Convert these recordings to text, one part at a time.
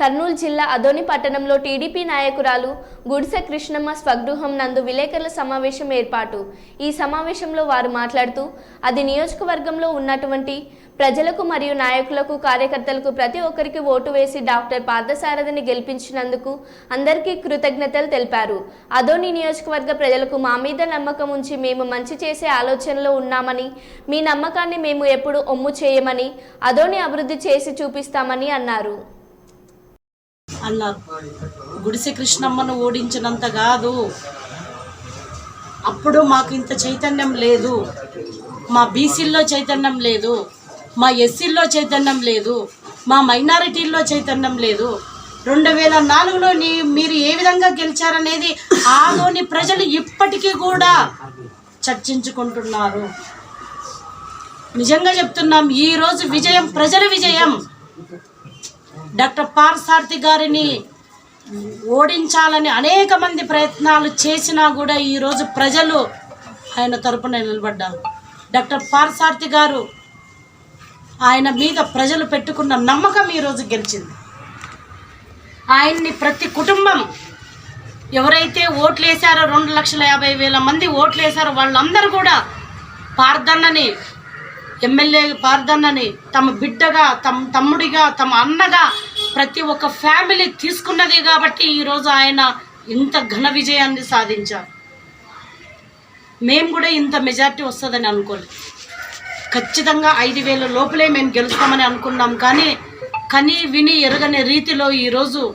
కర్నూలు జిల్లా అదోని పట్టణంలో టీడీపీ నాయకురాలు గుడిసె కృష్ణమ్మ స్వగృహం నందు విలేకరుల సమావేశం ఏర్పాటు. ఈ సమావేశంలో వారు మాట్లాడుతూ అది నియోజకవర్గంలో ఉన్నటువంటి ప్రజలకు మరియు నాయకులకు కార్యకర్తలకు ప్రతి ఒక్కరికి ఓటు వేసి డాక్టర్ పార్థసారథిని గెలిపించినందుకు అందరికీ కృతజ్ఞతలు తెలిపారు. అదోని నియోజకవర్గ ప్రజలకు మా మీద నమ్మకం ఉంచి మేము మంచి చేసే ఆలోచనలో ఉన్నామని మీ నమ్మకాన్ని మేము ఎప్పుడు ఒమ్ము చేయమని అదోని అభివృద్ధి చేసి చూపిస్తామని అన్నారు. అన్నారు గుడిసె కృష్ణమ్మను ఓడించినంత కాదు. అప్పుడు మాకు ఇంత చైతన్యం లేదు. మా బీసీల్లో చైతన్యం లేదు. మా ఎస్సీల్లో చైతన్యం లేదు. మా మైనారిటీల్లో చైతన్యం లేదు. రెండు వేల నాలుగులో నీ మీరు ఏ విధంగా గెలిచారనేది ఆలోని ప్రజలు ఇప్పటికీ కూడా చర్చించుకుంటున్నారు. నిజంగా చెప్తున్నాం ఈరోజు విజయం ప్రజల విజయం. డాక్టర్ పార్సార్థి గారిని ఓడించాలని అనేక మంది ప్రయత్నాలు చేసినా కూడా ఈరోజు ప్రజలు ఆయన తరపున నిలబడ్డారు. డాక్టర్ పార్సార్థి గారు ఆయన మీద ప్రజలు పెట్టుకున్న నమ్మకం ఈరోజు గెలిచింది. ఆయన్ని ప్రతి కుటుంబం ఎవరైతే ఓట్లు వేశారో రెండు లక్షల యాభై వేల మంది ఓట్లు వేశారో వాళ్ళందరూ కూడా పార్దన్నని ఎమ్మెల్యే పార్దన్నని తమ బిడ్డగా తమ తమ్ముడిగా తమ అన్నగా ప్రతి ఒక్క ఫ్యామిలీ తీసుకున్నది కాబట్టి ఈరోజు ఆయన ఇంత ఘన విజయాన్ని సాధించారు. మేము కూడా ఇంత మెజార్టీ వస్తుందని అనుకోలేదు. ఖచ్చితంగా ఐదు వేల లోపలే మేము గెలుస్తామని అనుకున్నాం కానీ కని విని ఎరగని రీతిలో ఈరోజు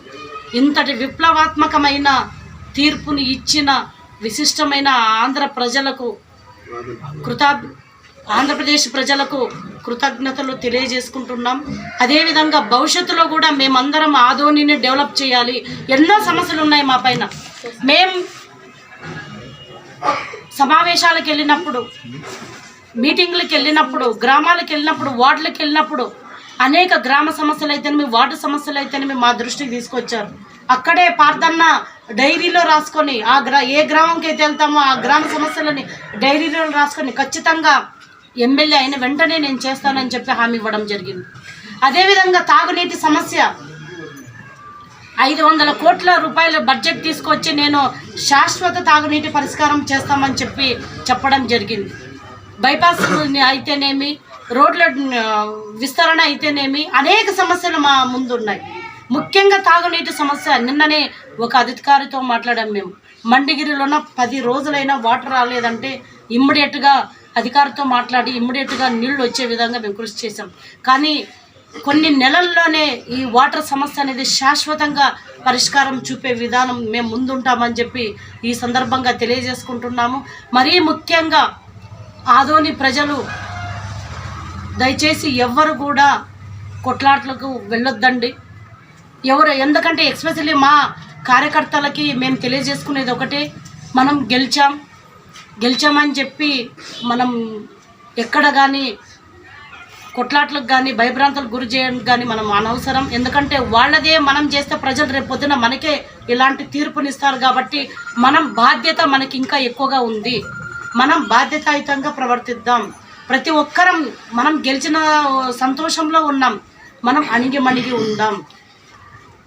ఇంతటి విప్లవాత్మకమైన తీర్పుని ఇచ్చిన విశిష్టమైన ఆంధ్ర ప్రజలకు కృతా ఆంధ్రప్రదేశ్ ప్రజలకు కృతజ్ఞతలు తెలియజేసుకుంటున్నాం. అదేవిధంగా భవిష్యత్తులో కూడా మేమందరం ఆధోనిని డెవలప్ చేయాలి. ఎన్నో సమస్యలు ఉన్నాయి మా పైన. మేం సమావేశాలకు వెళ్ళినప్పుడు మీటింగ్లకు వెళ్ళినప్పుడు గ్రామాలకు వెళ్ళినప్పుడు వార్డులకు వెళ్ళినప్పుడు అనేక గ్రామ సమస్యలు అయితేనేమి వార్డు సమస్యలు అయితేనేమి మా దృష్టికి తీసుకొచ్చారు. అక్కడే పార్థన్న డైరీలో రాసుకొని ఆ గ్రా ఏ గ్రామంకి అయితే వెళ్తామో ఆ గ్రామ సమస్యలని డైరీలో రాసుకొని ఖచ్చితంగా ఎమ్మెల్యే అయిన వెంటనే నేను చేస్తానని చెప్పి హామీ ఇవ్వడం జరిగింది. అదేవిధంగా తాగునీటి సమస్య. ఐదు వందల కోట్ల రూపాయల బడ్జెట్ తీసుకొచ్చి నేను శాశ్వత తాగునీటి పరిష్కారం చేస్తామని చెప్పి చెప్పడం జరిగింది. బైపాస్ అయితేనేమి రోడ్ల విస్తరణ అయితేనేమి అనేక సమస్యలు మా ముందు ఉన్నాయి ముఖ్యంగా తాగునీటి సమస్య నిన్ననే ఒక అధికారితో మాట్లాడాం మేము. మండిగిరిలోన పది రోజులైనా వాటర్ రాలేదంటే ఇమ్మీడియట్గా అధికారితో మాట్లాడి ఇమ్మీడియట్గా నీళ్ళు వచ్చే విధంగా మేము కృషి చేశాం. కానీ కొన్ని నెలల్లోనే ఈ వాటర్ సమస్య అనేది శాశ్వతంగా పరిష్కారం చూపే విధానం మేము ముందుంటామని చెప్పి ఈ సందర్భంగా తెలియజేసుకుంటున్నాము. మరీ ముఖ్యంగా ఆదోని ప్రజలు దయచేసి ఎవ్వరు కూడా కొట్లాట్లకు వెళ్ళొద్దండి. ఎవరు ఎందుకంటే ఎస్పెషల్లీ మా కార్యకర్తలకి మేము తెలియజేసుకునేది ఒకటే. మనం గెలిచాం. గెలిచామని చెప్పి మనం ఎక్కడ కానీ కొట్లాట్లకు కానీ భయభ్రాంతులకు గురి చేయడానికి కానీ మనం అనవసరం. ఎందుకంటే వాళ్ళదే మనం చేస్తే ప్రజలు రేపు పొద్దున మనకే ఇలాంటి తీర్పునిస్తారు కాబట్టి మనం బాధ్యత మనకి ఇంకా ఎక్కువగా ఉంది. మనం బాధ్యతాయుతంగా ప్రవర్తిద్దాం. ప్రతి ఒక్కరం మనం గెలిచిన సంతోషంలో ఉన్నాం. మనం అణిగిమణిగి ఉందాం.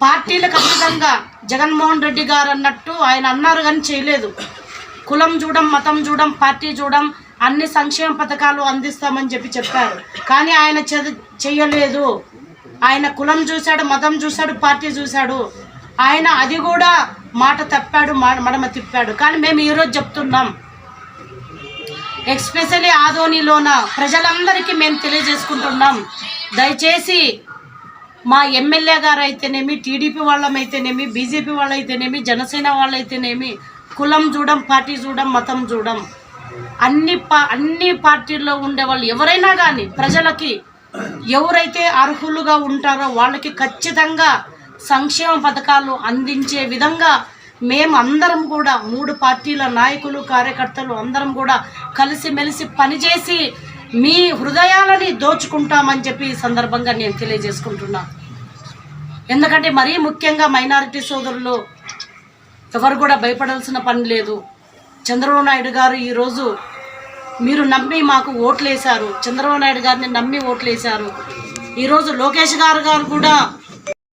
పార్టీలకు ఖచ్చితంగా జగన్మోహన్ రెడ్డి గారు అన్నట్టు ఆయన అన్నారు కానీ చేయలేదు. కులం చూడం మతం చూడం పార్టీ చూడం అన్ని సంక్షేమ పథకాలు అందిస్తామని చెప్పి చెప్పారు. కానీ ఆయన చె- చెయ్యలేదు. ఆయన కులం చూశాడు మతం చూశాడు పార్టీ చూశాడు. ఆయన అది కూడా మాట తప్పాడు మడమ తిప్పాడు. కానీ మేము ఈరోజు చెప్తున్నాం. ఎక్స్పెషలీ ఆదోనిలోన ప్రజలందరికీ మేము తెలియజేసుకుంటున్నాం. దయచేసి మా ఎమ్మెల్యే గారు అయితేనేమి టీడీపీ వాళ్ళమైతేనేమి బీజేపీ వాళ్ళైతేనేమి జనసేన వాళ్ళైతేనేమి కులం చూడం పార్టీ చూడం మతం చూడం. అన్ని పా అన్ని పార్టీల్లో ఉండే వాళ్ళు ఎవరైనా కానీ ప్రజలకి ఎవరైతే అర్హులుగా ఉంటారో వాళ్ళకి ఖచ్చితంగా సంక్షేమ పథకాలు అందించే విధంగా మేము అందరం కూడా మూడు పార్టీల నాయకులు కార్యకర్తలు అందరం కూడా కలిసిమెలిసి పనిచేసి మీ హృదయాలని దోచుకుంటామని చెప్పి ఈ సందర్భంగా నేను తెలియజేసుకుంటున్నా. ఎందుకంటే మరీ ముఖ్యంగా మైనారిటీ సోదరులు ఎవరు కూడా భయపడాల్సిన పని లేదు. చంద్రబాబు నాయుడు గారు ఈరోజు మీరు నమ్మి మాకు ఓట్లేశారు. చంద్రబాబు నాయుడు గారిని నమ్మి ఓట్లేశారు. ఈరోజు లోకేష్ గారు గారు కూడా